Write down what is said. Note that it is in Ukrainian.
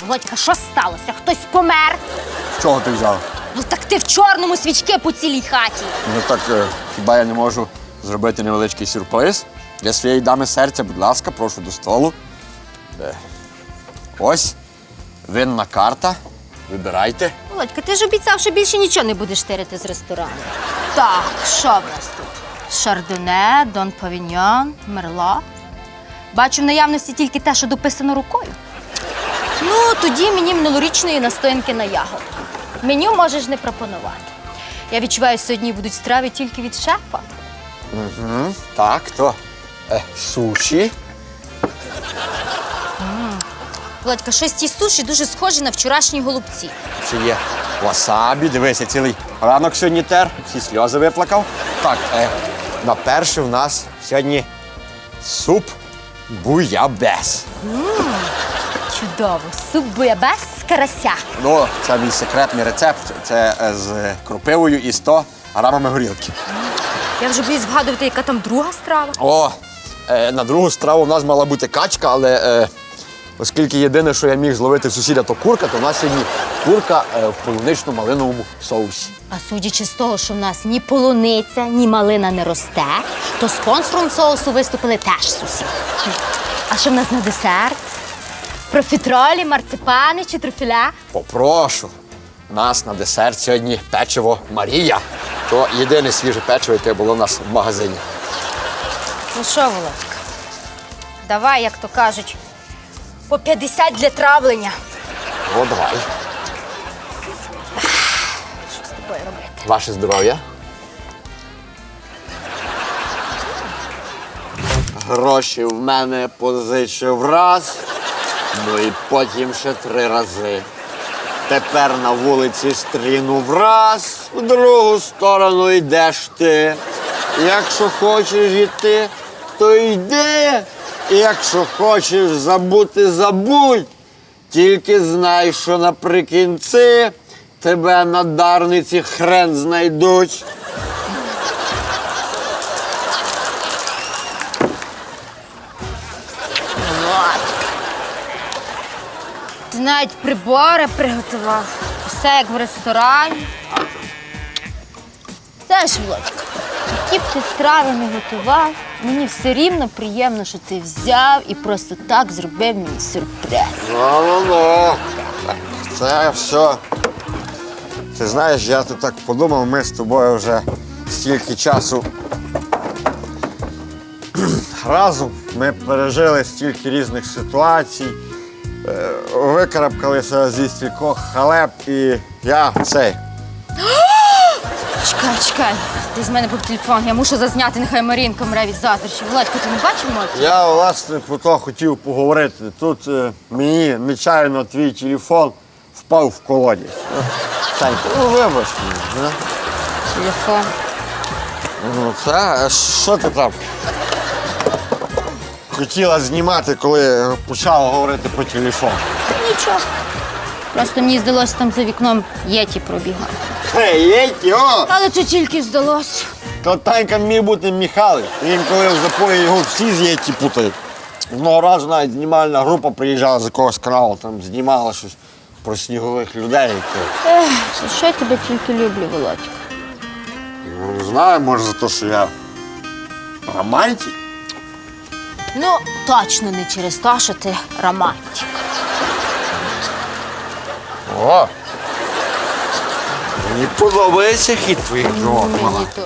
Володька, що сталося? Хтось помер? З чого ти взяв? Ну так ти в чорному свічки по цілій хаті. Ну так е, хіба я не можу зробити невеличкий сюрприз? Для своєї дами серця, будь ласка, прошу до столу. Е, Ось винна карта. Вибирайте. Володька, ти ж обіцяв, що більше нічого не будеш тирити з ресторану. Так, що в нас тут? Шардоне, Дон Павіньон, Мерло. Бачу в наявності тільки те, що дописано рукою. Ну, тоді мені минулорічної настоянки на ягод. Меню можеш не пропонувати. Я відчуваю, сьогодні будуть страви тільки від шефа. Угу. Так, то е, суші. Володька, щось ті суші дуже схожі на вчорашні голубці. Ще є васабі. Дивися, цілий ранок сьогодні тер, всі сльози виплакав. Так, е, на перше в нас сьогодні суп буябес. Чудово, суп буябес з карася. Ну, це мій секретний рецепт. Це е, з крупивою і 100 грамами горілки. Я вже боюсь згадувати, яка там друга страва. О, е, на другу страву в нас мала бути качка, але е, оскільки єдине, що я міг зловити в сусіда, то курка, то в нас сьогодні курка е, в полунично-малиновому соусі. А судячи з того, що в нас ні полуниця, ні малина не росте, то спонсором соусу виступили теж сусіди. А що в нас на десерт? Профітролі, марципани чи трюфеля? Попрошу. У нас на десерт сьогодні печиво Марія. То єдине свіже печиво, яке було у нас в магазині. Ну що, Володька, давай, як то кажуть, по 50 для травлення. О, давай. Що з тобою робити? Ваше здоров'я. Гроші в мене позичив раз, ну і потім ще три рази. Тепер на вулиці стрінув раз, в другу сторону йдеш ти. Якщо хочеш йти, то йди. Якщо хочеш забути, забудь. Тільки знай, що наприкінці тебе на дарниці хрен знайдуть. Ти навіть прибори приготував. Все як в ресторані. Знаєш, Володька, які б ти страви не готував, мені все рівно приємно, що ти взяв і просто так зробив мені сюрприз. Ну-ну-ну. Це все. Ти знаєш, я тут так подумав, ми з тобою вже стільки часу разом. Ми пережили стільки різних ситуацій, викарабкалися зі стількох халеп і я цей. Чекай, чекай, ти з мене був телефон, я мушу зазняти, нехай Марінка мре від заздрощів. Володька, ти не бачив мої? Я власне про то хотів поговорити. Тут е, мені нечайно твій телефон впав в колодязь. Санька, ну вибач мені. Телефон. Ну, це, а що ти там? Хотіла знімати, коли почала говорити по телефону. Нічого. Просто мені здалося, там за вікном єті пробігав. Єті, о! Але це тільки здалося. То Танька міг бути Михайлик. Він коли в запої його всі з єті путають. Одного разу навіть знімальна група приїжджала з якогось каналу, там знімала щось про снігових людей. які- Ех, за що я тебе тільки люблю, Володька? Ну, Не знаю, може за те, що я романтик. Ну, точно не через те, що ти романтик. О! Мені подобається хід твоїх жовт, Мені теж.